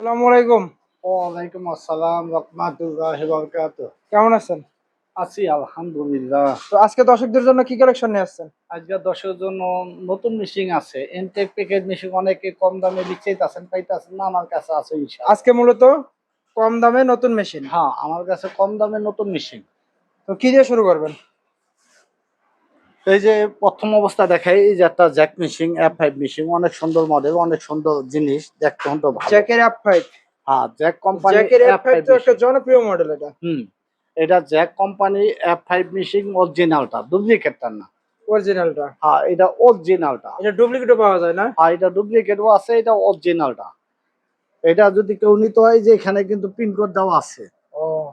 আসসালামু আলাইকুম। ওয়ালাইকুম আসসালাম রহমাতুল্লাহি ওয়া বারাকাতুহু। কেমন আছেন? আছি আলহামদুলিল্লাহ। তো আজকে দর্শকদের জন্য কি কালেকশন নিয়ে আসছেন? আজকে দশের জন্য নতুন মেশিন আছে এনটেক প্যাকেট মেশিন অনেকে কম দামে পাইতেছেন না আমার কাছে আছে আজকে মূলত কম দামে নতুন মেশিন হ্যাঁ আমার কাছে কম দামে নতুন মেশিন তো কি দিয়ে শুরু করবেন? এই যে প্রথম অবস্থা দেখাই এই যে একটা Jack machine F five machine অনেক সুন্দর মডেল অনেক সুন্দর জিনিস দেখতে হতো ভালো। জ্যাকের অ্যাপ ফাইভ? হ্যাঁ জ্যাক কোম্পানি জ্যাকের অ্যাপ ফাইভ তো একটা জনপ্রিয় মডেল এটা। হুম এটা Jack company F five machine অরিজিনালটা ডুপ্লিকেটটা না। অরিজিনালটা হ্যাঁ এটা অরিজিনালটা এটা ডুপ্লিকেটও পাওয়া যায় না? আর এটা ডুপ্লিকেটও আছে এটা অরিজিনালটা এটা যদি কেউ নিতে হয় যে এখানে কিন্তু পিনকোড দেওয়া আছে।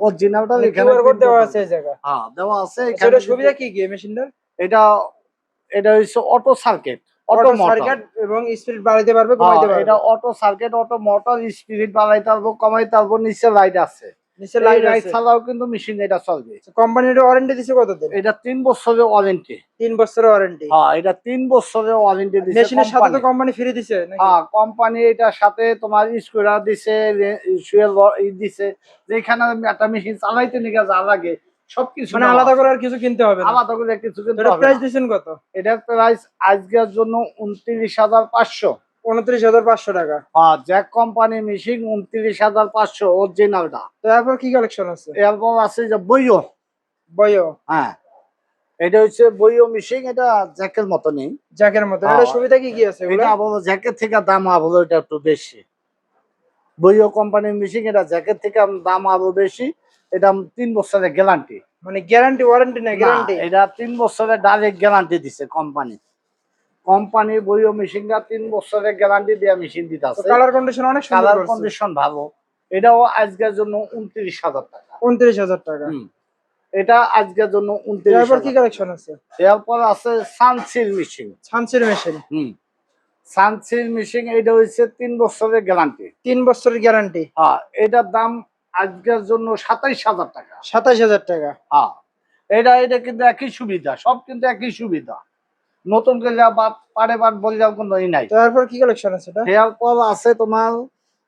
অরিজিনালটা মানে এখানে কোড দেওয়া আছে এই জায়গায়। হ্যাঁ দেওয়া আছে আচ্ছা, এখানে সুবিধা কি কি মেশিনটার এটা এটা হচ্ছে অটো সার্কিট অটো সার্কিট এবং স্পিড বাড়াইতে পারবে কমাইতে পারবে। এটা auto circuit auto motor speed বাড়াইতে পারব কমাইতে পারব নিচে লাইট আছে। নিচে লাইট আছে। ছাড়াও কিন্তু মেশিন এটা চলবে। কোম্পানির ওয়ারেন্টি দিছে কতদিন? এটা তিন বছরের ওয়ারেন্টি তিন বছরের ওয়ারেন্টি হ্যাঁ এটা তিন বছরের ওয়ারেন্টি দিছে মেশিনের সাথে তো কোম্পানি ফ্রি দিছে নাকি? হ্যাঁ কোম্পানি এটার সাথে তোমার স্কুটার দিছে সুয়েল দিছে। যেখানে একটা মেশিন চালাইতে নিয়ে যা লাগে সবকিছু মানে আলাদা করে আর কিছু কিনতে হবে আলাদা করে কিছু কিনতে হবে প্রাইস কত? এটার প্রাইস আজকের জন্য উনত্রিশ হাজার পাঁচশো। উনত্রিশ হাজার পাঁচশো টাকা। আর জ্যাক কোম্পানি অরিজিনালটা তো এরপর কি কালেকশন আছে? এরপর আছে যে বইও বয়ো হ্যাঁ। এটা হচ্ছে বইও মেশিন এটা জ্যাকের মতো নেই জ্যাকের মতো হ্যাঁ। এটা সুবিধা কি কি আছে এগুলো? এটা আবার জ্যাকের থেকে দাম আবার এটা একটু বেশি। বইও কোম্পানির মেশিন এটা জ্যাকের থেকে দাম আরও বেশি। এটা তিন বছরের গ্যারান্টি মানে গ্যারান্টি ওয়ারেন্টি না গ্যারান্টি এটা তিন বছরের ডাইরেক্ট গ্যারান্টি দিছে কোম্পানি কোম্পানি বইও মেশিনটা তিন বছরের গ্যারান্টি দেওয়া মেশিন দিতে আছে। কালার কন্ডিশন অনেক কালার কন্ডিশন ভালো। এটাও আজকের জন্য উনত্রিশ হাজার টাকা। উনত্রিশ হাজার টাকা। এটা আজকের জন্য উনত্রিশ এরপর কি কালেকশন আছে? এরপর আছে সানসিল মেশিন ছানসির মেশিন হুম। সানসিল মেশিন এটা হচ্ছে তিন বছরের গ্যারান্টি তিন বছরের গ্যারান্টি হ্যাঁ এটার দাম আজকের জন্য সাতাইশ হাজার টাকা। সাতাইশ হাজার টাকা। হ্যাঁ। এটা এটা কিন্তু একই সুবিধা সব কিন্তু একই সুবিধা। নতুন করলে পারে বললে কোনো ই নাই। কি কালেকশন আছে এটা? তোমার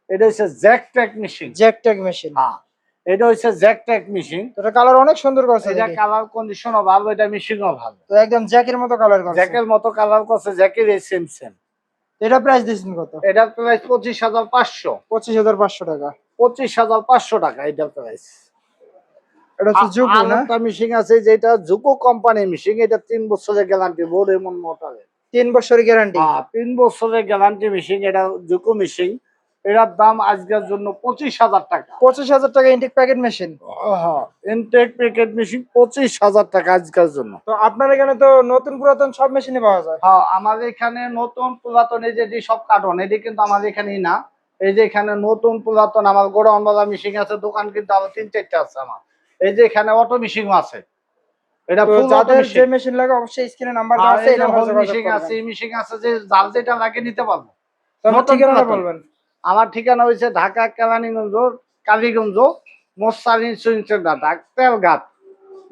এটা হচ্ছে Jack tack machine Jack tag machine হ্যাঁ এটা হচ্ছে জ্যাক ট্যাক মেশিন এটা কালার অনেক সুন্দর করছে এটা দেখি। কালার কন্ডিশনও ভালো এটা মেশিনও ভালো। তো একদম জ্যাকের মতো কালার করছে। জ্যাকের মতো কালার করছে জ্যাকের এই সেম সেম এটা প্রাইস দিছেন কত? প্রাইস পঁচিশ হাজার পাঁচশো। পঁচিশ হাজার পাঁচশো টাকা। পঁচিশ হাজার পাঁচশো টাকা প্রাইস এটা হচ্ছে জুকু না? মেশিন আছে যেটা জুকো কোম্পানির মেশিন এটা তিন বছরের গ্যারান্টি বোর্ড এমন মোটরের তিন বছরের গ্যারান্টি হ্যাঁ তিন বছরের গ্যারান্টি মেশিন এটা জুকো মেশিন এটার দাম আজকের জন্য পঁচিশ হাজার টাকা। পঁচিশ হাজার টাকা ইন্টেক প্যাকেট মেশিন ইনটেক প্যাকেট মেশিন পঁচিশ হাজার টাকা আজকের জন্য। তো আপনার এখানে তো নতুন পুরাতন সব মেশিনই পাওয়া যায়। হ্যাঁ আমাদের এখানে নতুন পুরাতন এই যে যে সব কার্টন এটি কিন্তু আমাদের এখানেই না। এই যে এখানে নতুন পুরাতন আমার গোডাউন বাজার মেশিন আছে দোকান কিন্তু আরও তিন চারটে আছে আমার। এই যে এখানে অটো মেশিনও আছে। এটা তো full auto যাদের যে মেশিন লাগে অবশ্যই স্ক্রিনে নাম্বার দেওয়া আছে এই এই যে নাম্বারে home যোগাযোগ machine আছে মেশিন আছে যে যার যেটা লাগে নিতে পারব। তো আপনার নতুন ঠিকানাটা পুরাতন। বলবেন। আমার ঠিকানা Dhaka Keraniganj Kaliganj মোস্তার insurance centre Daktarghat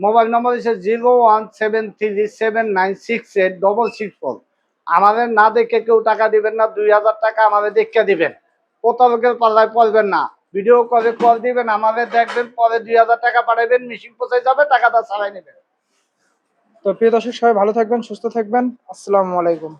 mobile number হচ্ছে zero one seven three seven nine six eight double six four. আমাদের না দেখে কেউ টাকা দিবেন না দুই হাজার টাকা আমাদের দেখে দিবেন। প্রতারকের পাল্লায় পড়বেন না। ভিডিও কলে কল দিবেন আমাদের দেখবেন, পরে দুই হাজার টাকা পাঠাবেন মেশিন পৌঁছে যাবে, টাকাটা ছাড়াই নেবেন। তো প্রিয় দর্শক, সবাই ভালো থাকবেন, সুস্থ থাকবেন। আসসালামু আলাইকুম।